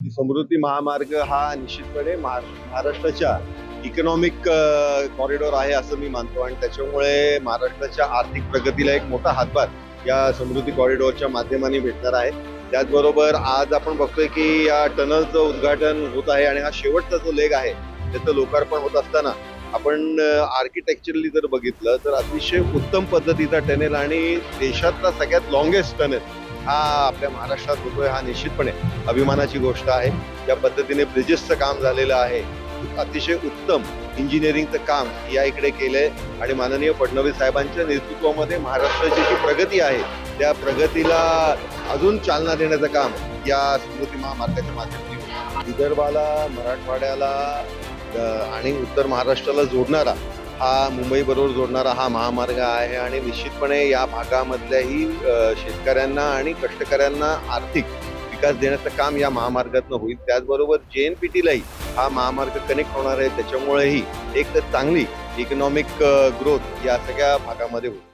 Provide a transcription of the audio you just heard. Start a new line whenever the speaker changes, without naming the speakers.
समृद्धी महामार्ग हा निश्चितपणे महाराष्ट्राच्या इकॉनॉमिक कॉरिडॉर आहे असं मी मानतो. आणि त्याच्यामुळे महाराष्ट्राच्या आर्थिक प्रगतीला एक मोठा हातभार या समृद्धी कॉरिडॉरच्या माध्यमाने भेटणार आहे. त्याचबरोबर आज आपण बघतोय की या टनलचं उद्घाटन होत आहे आणि हा शेवटचा जो लेग आहे त्याचं लोकार्पण होत असताना आपण आर्किटेक्चरली जर बघितलं तर अतिशय उत्तम पद्धतीचा टनेल आणि देशातला सगळ्यात लॉंगेस्ट टनेल हा आपल्या महाराष्ट्रात होतोय हा निश्चितपणे अभिमानाची गोष्ट आहे. ज्या पद्धतीने ब्रिजेसचं काम झालेलं आहे. अतिशय उत्तम इंजिनिअरिंगचं काम या इकडे केलंय आणि माननीय फडणवीस साहेबांच्या नेतृत्वामध्ये महाराष्ट्राची जी प्रगती आहे त्या प्रगतीला अजून चालना देण्याचं काम या स्मृती महामार्गाच्या माध्यमातून विदर्भाला मराठवाड्याला आणि उत्तर महाराष्ट्राला जोडणारा हा मुंबईबरोबर जोडणारा हा महामार्ग आहे आणि निश्चितपणे या भागामधल्याही शेतकऱ्यांना आणि कष्टकऱ्यांना आर्थिक विकास देण्याचं काम या महामार्गातनं होईल. त्याचबरोबर जे एन पी टीलाही हा महामार्ग कनेक्ट होणार आहे. त्याच्यामुळेही एक चांगली इकॉनॉमिक ग्रोथ या सगळ्या भागामध्ये होईल.